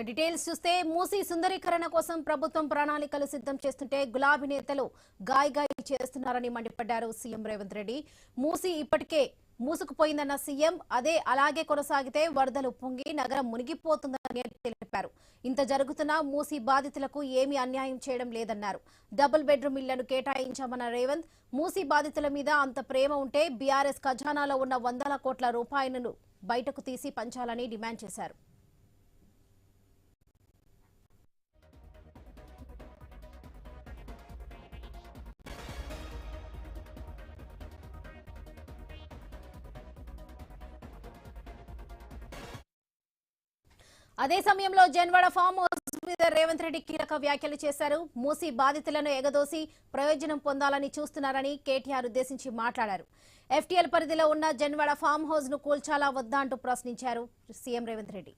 ఇక డీటెయిల్స్ చూస్తే మూసీ సుందరీకరణ కోసం ప్రభుత్వం ప్రణాళికలు సిద్ధం చేస్తుంటే గులాబీ నేతలు గాయ గాయ చేస్తున్నారని మండిపడ్డారు సీఎం రేవంత్ రెడ్డి. మూసీ ఇప్పటికే మూసుకుపోయిందన్న సీఎం అదే అలాగే కొనసాగితే వరదలు పొంగి నగరం మునిగిపోతుందని తెలిపారు. ఇంత జరుగుతున్నా మూసీ బాధితులకు ఏమీ అన్యాయం చేయడం లేదన్నారు. డబుల్ బెడ్రూమ్ ఇళ్ళను కేటాయించామన్న రేవంత్ మూసీ బాధితుల మీద అంత ప్రేమ ఉంటే బీఆర్ఎస్ ఖజానాలో ఉన్న వందల కోట్ల రూపాయలను బయటకు తీసి పంచాలని డిమాండ్ చేశారు. అదే సమయంలో జన్వాడ ఫామ్ హౌస్ మీద రేవంత్ రెడ్డి కీలక వ్యాఖ్యలు చేశారు. మూసి బాధితులను ఎగదోసి ప్రయోజనం పొందాలని చూస్తున్నారని కేటీఆర్ ఉద్దేశించి మాట్లాడారు. ఎఫ్టీఎల్ పరిధిలో ఉన్న జన్వాడ ఫామ్ హౌస్ను కూల్చాలా వద్దా అంటూ ప్రశ్నించారు సీఎం రేవంత్ రెడ్డి.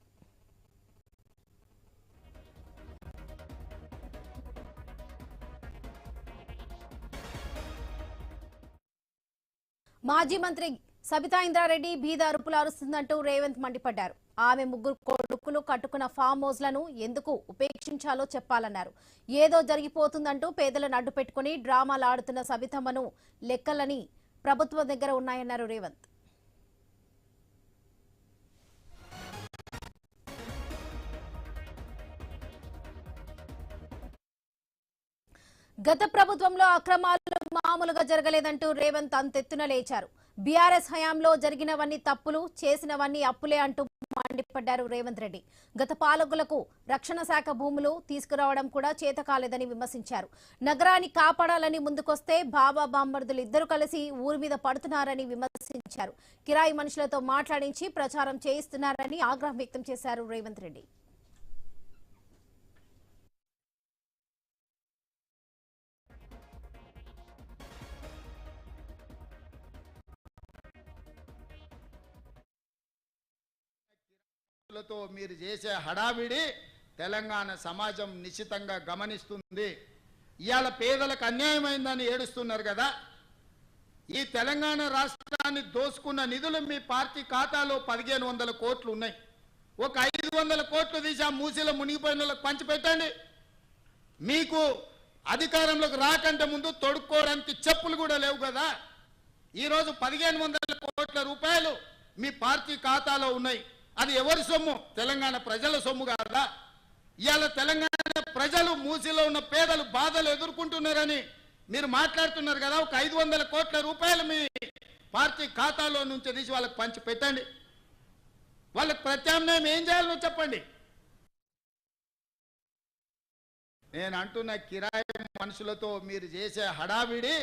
మాజీ మంత్రి సబితా ఇంద్రారెడ్డి బీద అరుపులు అరుస్తుందంటూ రేవంత్ మండిపడ్డారు. ఆమె ముగ్గురు కొడుకులు కట్టుకున్న ఫామ్ హౌస్లను ఎందుకు ఉపేక్షించాలో చెప్పాలన్నారు. ఏదో జరిగిపోతుందంటూ పేదలను అడ్డు పెట్టుకుని డ్రామాలు ఆడుతున్న సబితమ్మను లెక్కలని ప్రభుత్వం దగ్గర ఉన్నాయన్నారు రేవంత్. గత ప్రభుత్వంలో అక్రమాలు మామూలుగా జరగలేదంటూ రేవంత్ అంతెత్తున లేచారు. బీఆర్ఎస్ హయాంలో జరిగినవన్నీ తప్పులు చేసినవన్నీ అప్పులే అంటూ మండిపడ్డారు రేవంత్ రెడ్డి. గత పాలకులకు రక్షణ శాఖ భూములు తీసుకురావడం కూడా చేత కాలేదని విమర్శించారు. నగరాన్ని కాపాడాలని ముందుకొస్తే బాబా బాంబర్దులు ఇద్దరు కలిసి ఊరి మీద పడుతున్నారని విమర్శించారు. కిరాయి మనుషులతో మాట్లాడించి ప్రచారం చేయిస్తున్నారని ఆగ్రహం వ్యక్తం చేశారు రేవంత్ రెడ్డి. లతో మీరు చేసే హడావిడి తెలంగాణ సమాజం నిశ్చితంగా గమనిస్తుంది. ఇవాళ పేదలకు అన్యాయమైందని ఏడుస్తున్నారు కదా. ఈ తెలంగాణ రాష్ట్రాన్ని దోసుకున్న నిధులు మీ పార్టీ ఖాతాలో పదిహేను వందల కోట్లు ఉన్నాయి. ఒక ఐదు వందల కోట్లు తీసి ఆ మూసీలో మునిగిపోయిన వాళ్ళకి పంచిపెట్టండి మీకు అధికారంలోకి రాకంటే ముందు తొడుక్కోవడానికి చెప్పులు కూడా లేవు కదా. ఈరోజు పదిహేను వందల కోట్ల రూపాయలు మీ పార్టీ ఖాతాలో ఉన్నాయి. అది ఎవరి సొమ్ము? తెలంగాణ ప్రజల సొమ్ము కాదా? ఇవాళ తెలంగాణ ప్రజలు మూసిలో ఉన్న పేదలు బాధలు ఎదుర్కొంటున్నారని మీరు మాట్లాడుతున్నారు కదా ఒక ఐదు వందల కోట్ల రూపాయలు మీ పార్టీ ఖాతాలో నుంచి తీసి వాళ్ళకి పంచి పెట్టండి. వాళ్ళకి ప్రత్యామ్నాయం ఏం చేయాలో చెప్పండి. నేను అంటున్న కిరాయి మనుషులతో మీరు చేసే హడావిడి